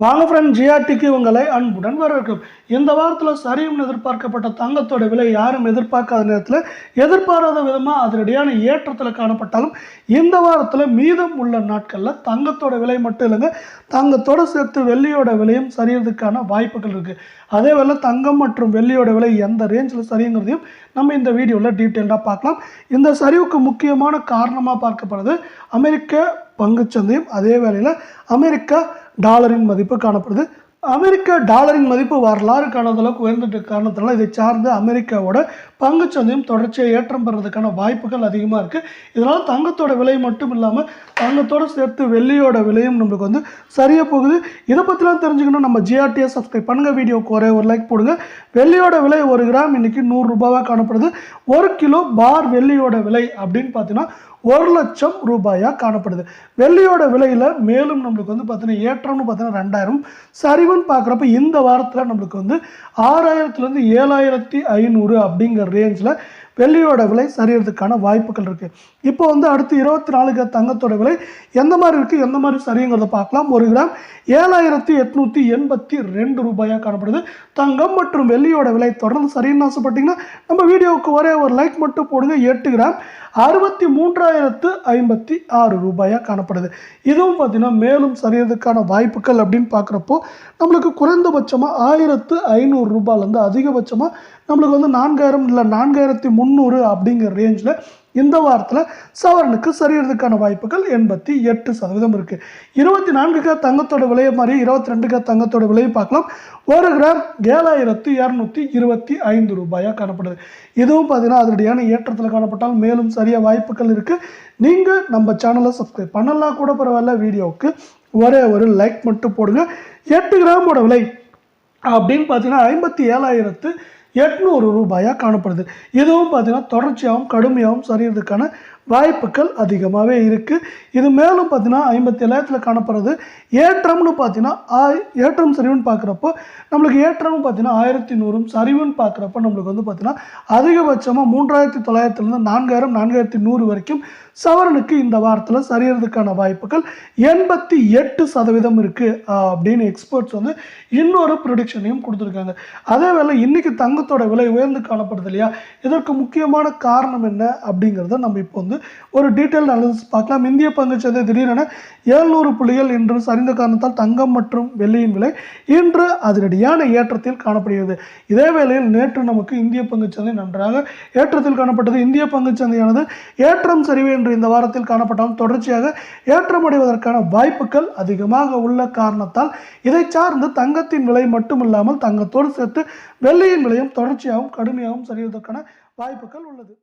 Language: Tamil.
வாங்க ஃப்ரெண்ட் ஜிஆர்டிக்கு உங்களை அன்புடன் வரவேற்கும் இந்த வாரத்தில் சரியும் எதிர்பார்க்கப்பட்ட தங்கத்தோட விலை யாரும் எதிர்பார்க்காத நேரத்தில் எதிர்பாராத விதமாக அதிரடியான ஏற்றத்தில் காணப்பட்டாலும் இந்த வாரத்தில் மீதம் உள்ள நாட்களில் தங்கத்தோட விலை மட்டும் இல்லைங்க தங்கத்தோடு சேர்த்து வெள்ளியோட விலையும் சரியறதுக்கான வாய்ப்புகள் இருக்குது அதே வேளை தங்கம் மற்றும் வெள்ளியோட விலை எந்த ரேஞ்சில் சரிங்கிறதையும் நம்ம இந்த வீடியோவில் டீட்டெயில்டாக பார்க்கலாம். இந்த சரிவுக்கு முக்கியமான காரணமாக பார்க்கப்படுது அமெரிக்க பங்குச்சந்தையும் அதே வேளையில் அமெரிக்கா டாலரின் மதிப்பு காணப்படுது. அமெரிக்க டாலரின் மதிப்பு வரலாறு காணாத அளவுக்கு உயர்ந்துட்டு காரணத்தினால இதை சார்ந்து அமெரிக்காவோட பங்குச்சந்தையும் தொடர்ச்சியாக ஏற்றம் பெறதுக்கான வாய்ப்புகள் அதிகமாக இருக்குது இதனால் தங்கத்தோட விலை மட்டும் இல்லாமல் தங்கத்தோடு சேர்த்து வெள்ளியோட விலையும் நம்மளுக்கு வந்து சரியாக போகுது. இதை பற்றிலாம் தெரிஞ்சுக்கணும் நம்ம ஜிஆர்டியை சப்ஸ்கிரைப் பண்ணுங்கள் வீடியோக்கு ஒரே ஒரு லைக் போடுங்க. வெள்ளியோட விலை ஒரு கிராம் இன்றைக்கி நூறுரூபாவாக காணப்படுது. ஒரு கிலோ பார் வெள்ளியோட விலை அப்படின்னு பார்த்தீங்கன்னா ஒரு லட்சம் ரூபாயாக காணப்படுது. வெள்ளியோட விலையில் மேலும் நம்மளுக்கு வந்து பார்த்தீங்கன்னா ஏற்றம்னு பார்த்தீங்கன்னா ரெண்டாயிரம். சரிவுன்னு பார்க்குறப்ப இந்த வாரத்தில் நம்மளுக்கு வந்து ஆறாயிரத்துலேருந்து ஏழாயிரத்தி ஐநூறு அப்படிங்கிற ரேஞ்சில் வெள்ளியோட விலை சரியறதுக்கான வாய்ப்புகள் இருக்குது இப்போ வந்து அடுத்து இருபத்தி நாலுக்கு தங்கத்தோட விலை எந்த மாதிரி இருக்குது எந்த மாதிரி சரிங்கிறத பார்க்கலாம். ஒரு கிராம் ஏழாயிரத்தி எட்நூற்றி எண்பத்தி ரெண்டு ரூபாயாக காணப்படுது. தங்கம் மற்றும் வெள்ளியோட விலை தொடர்ந்து சரின்னு ஆசைப்பட்டீங்கன்னா நம்ம வீடியோவுக்கு ஒரே ஒரு லைக் மட்டும் போடுங்க. எட்டு கிராம் அறுபத்தி மூன்றாயிரத்து ஐம்பத்தி ஆறு ரூபாயாக காணப்படுது. இதுவும் பார்த்திங்கன்னா மேலும் சரியறதுக்கான வாய்ப்புகள் அப்படின்னு பார்க்குறப்போ நம்மளுக்கு குறைந்தபட்சமாக ஆயிரத்து ஐநூறு ரூபாயிலேருந்து அதிகபட்சமாக நம்மளுக்கு வந்து நான்காயிரம் இல்லை நான்காயிரத்தி முந்நூறு அப்படிங்கிற ரேஞ்சில் இந்த வாரத்தில் சவரனுக்கு சரியறதுக்கான வாய்ப்புகள் எண்பத்தி எட்டு சதவீதம் இருக்குது இருபத்தி நான்குக்கு தங்கத்தோட விலையை மாதிரி இருபத்தி ரெண்டுக்கு தங்கத்தோட விலையை பார்க்கலாம். ஒரு கிராம் ஏழாயிரத்து இரநூத்தி இருபத்தி ஐந்து ரூபாயாக காணப்படுது. இதுவும் பார்த்தீங்கன்னா அதனுடைய ஏற்றத்தில் காணப்பட்டால் மேலும் சரியாக வாய்ப்புகள் இருக்குது நீங்கள் நம்ம சேனலை சப்ஸ்கிரைப் பண்ணலாம் கூட பரவாயில்ல. வீடியோவுக்கு ஒரே ஒரு லைக் மட்டும் போடுங்க. எட்டு கிராமோட விலை அப்படின்னு பார்த்தீங்கன்னா ஐம்பத்தி ஏழாயிரத்து எட்நூறு ரூபாயாக காணப்படுது. இதுவும் பார்த்தீங்கன்னா தொடர்ச்சியாகவும் கடுமையாகவும் சரியறதுக்கான வாய்ப்புகள் அதிகமாகவே இருக்குது இது மேலும் பார்த்தீங்கன்னா ஐம்பத்தி ஏழாயிரத்தில் காணப்படுறது. ஏற்றம்னு பார்த்தீங்கன்னா ஆய் ஏற்றம் சரிவுன்னு பார்க்குறப்போ நம்மளுக்கு ஏற்றம்னு பார்த்தீங்கன்னா ஆயிரத்தி நூறும் சரிவுன்னு பார்க்குறப்போ நம்மளுக்கு வந்து பார்த்தீங்கன்னா அதிகபட்சமாக மூன்றாயிரத்தி தொள்ளாயிரத்துலேருந்து நான்காயிரம் நான்காயிரத்தி நூறு வரைக்கும் சவரனுக்கு இந்த வாரத்தில் சரியறதுக்கான வாய்ப்புகள் எண்பத்தி எட்டு சதவீதம் இருக்குது அப்படின்னு எக்ஸ்பர்ட்ஸ் வந்து இன்னொரு ப்ரொடிக்ஷனையும் கொடுத்துருக்காங்க. அதே வேளை இன்றைக்கி தங்கத்தோட விலை உயர்ந்து காணப்படுது இல்லையா? இதற்கு முக்கியமான காரணம் என்ன அப்படிங்கிறத நம்ம இப்போ வந்து வந்து ஒரு டீட்டெயில் அனாலிசிஸ் பார்க்கலாம். இந்திய பங்குச்சந்தை திடீரென ஏழ்நூறு புள்ளிகள் இன்று சரிந்த காரணத்தால் தங்கம் மற்றும் வெள்ளியின் விலை இன்று அதிரடியான ஏற்றத்தில் காணப்படுகிறது. இதே வேளையில் நேற்று நமக்கு இந்திய பங்குச்சந்தை நன்றாக ஏற்றத்தில் காணப்பட்டது. இந்திய பங்குச்சந்தையானது ஏற்றம் சரிவு என்று இந்த வாரத்தில் காணப்பட்டாலும் தொடர்ச்சியாக ஏற்றமடைவதற்கான வாய்ப்புகள் அதிகமாக உள்ள காரணத்தால் இதை சார்ந்து தங்கத்தின் விலை மட்டுமில்லாமல் தங்கத்தோடு சேர்த்து வெள்ளியின் விலையும் தொடர்ச்சியாகவும் கடுமையாகவும் சரிவதற்கான வாய்ப்புகள் உள்ளது.